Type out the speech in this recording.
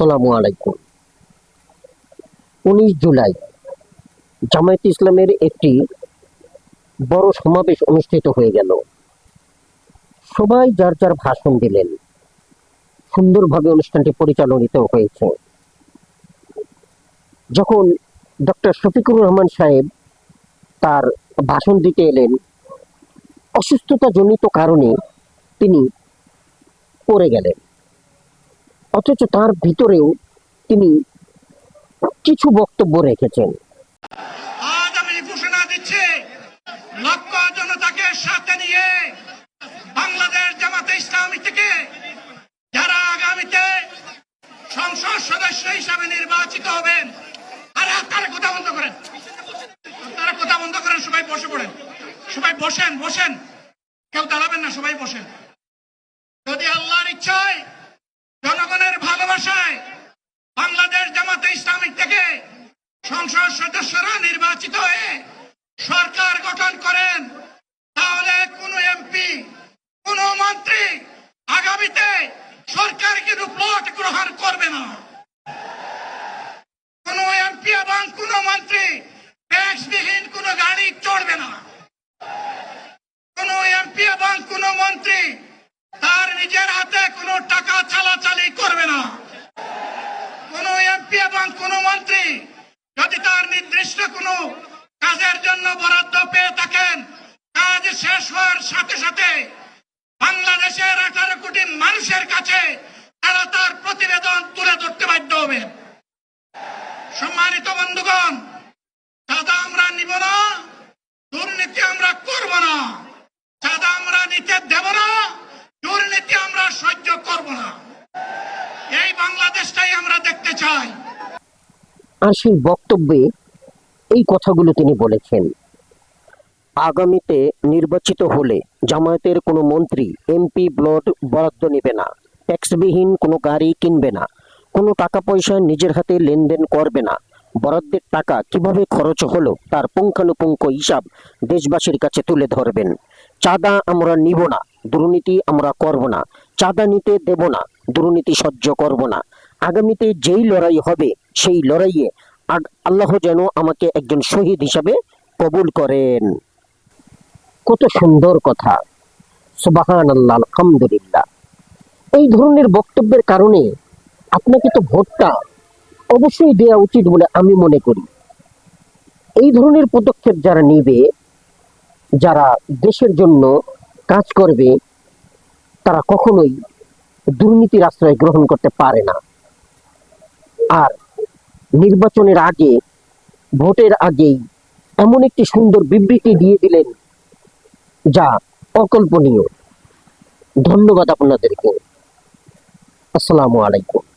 আসসালামু আলাইকুম। উনিশ জুলাই, জামায়াত ইসলামের একটি বড় সমাবেশ অনুষ্ঠিত হয়ে গেল। সবাই যার যার ভাষণ দিলেন। সুন্দরভাবে অনুষ্ঠানটি পরিচালিত হয়েছে। যখন ডক্টর শফিকুর রহমান সাহেব তার ভাষণ দিতে এলেন, অসুস্থতাজনিত কারণে তিনি পড়ে গেলেন। অথচ তার ভিতরেও তিনি কিছু বক্তব্য রেখেছেন। আজ আমি ঘোষণা দিচ্ছি লক্ষ জনতাকে সাথে নিয়ে বাংলাদেশ জামাতে ইসলামী থেকে যারা আগামীতে সংসদ সদস্য হিসাবে নির্বাচিত হবেন আরে তারা কথা বন্ধ করেন। তারা কথা বন্ধ করেন, সবাই বসে পড়েন। সবাই বসেন বসেন। কেউ দাঁড়াবেন না, সবাই বসেন। যদি আল্লাহর ইচ্ছায় জনগণের ভালোবাসায় বাংলাদেশ জামাতে ইসলামিক থেকে সংসদ সদস্যরা নির্বাচিত হয়ে সরকার গঠন করেন, তাহলে কোন এমপি, কোন মন্ত্রী আগামীতে সরকার কিন্তু প্লট গ্রহণ করবে না কোন এমপি এবং কোন মন্ত্রী ট্যাক্সবিহীন কোন গাড়ি চড়বে না কোন এমপি এবং কোন মন্ত্রী তার নিজের হাতে কোনো টাকা চালাচালি করবে না কোন এমপি এবং কোন মন্ত্রী যদি তার নির্দিষ্ট কোনো কাজের জন্য বরাদ্দ পেয়ে থাকেন, কাজ শেষ হওয়ার সাথে সাথে বাংলাদেশের আঠারো কোটি মানুষের কাছে তারা তার প্রতিবেদন তুলে ধরতে বাধ্য হবে সম্মানিত বন্ধুগণ চাঁদা আমরা নিব না দুর্নীতি আমরা করব না চাঁদা আমরা নিতে দেব না দুর্নীতি আমরা সহ্য করব না এই বাংলাদেশটাই আমরা দেখতে চাই আর সেই বক্তব্যে এই কথাগুলো তিনি বলেছেন। আগামীতে নির্বাচিত হলে জামায়াতের কোনো মন্ত্রী, এমপি, ব্লড বরাদ্দ নেবে না, ট্যাক্সবিহীন কোনো গাড়ি কিনবে না, কোনো টাকা পয়সা নিজের হাতে লেনদেন করবে না, বরাদ্দের টাকা কীভাবে খরচ হলো তার পুঙ্খানুপুঙ্খ হিসাব দেশবাসীর কাছে তুলে ধরবেন। চাঁদা আমরা নিব না, দুর্নীতি আমরা করব না, চাঁদা নিতে দেব না, দুর্নীতি সহ্য করব না আগামীতে যেই লড়াই হবে, সেই লড়াইয়ে আল্লাহ যেন আমাকে একজন শহীদ হিসাবে কবুল করেন। কত সুন্দর কথা। সুবাহান আল্লাহ আলহামদুলিল্লাহ। এই ধরনের বক্তব্যের কারণে আপনাকে তো ভোটটা অবশ্যই দেওয়া উচিত বলে আমি মনে করি। এই ধরনের পদক্ষেপ যারা নেবে, যারা দেশের জন্য কাজ করবে, তারা কখনোই দুর্নীতির আশ্রয় গ্রহণ করতে পারে না। আর নির্বাচনের আগে, ভোটের আগেই এমন একটি সুন্দর বিবৃতি দিয়ে দিলেন যা অকল্পনীয়। ধন্যবাদ আপনাদেরকে। আসসালামু আলাইকুম।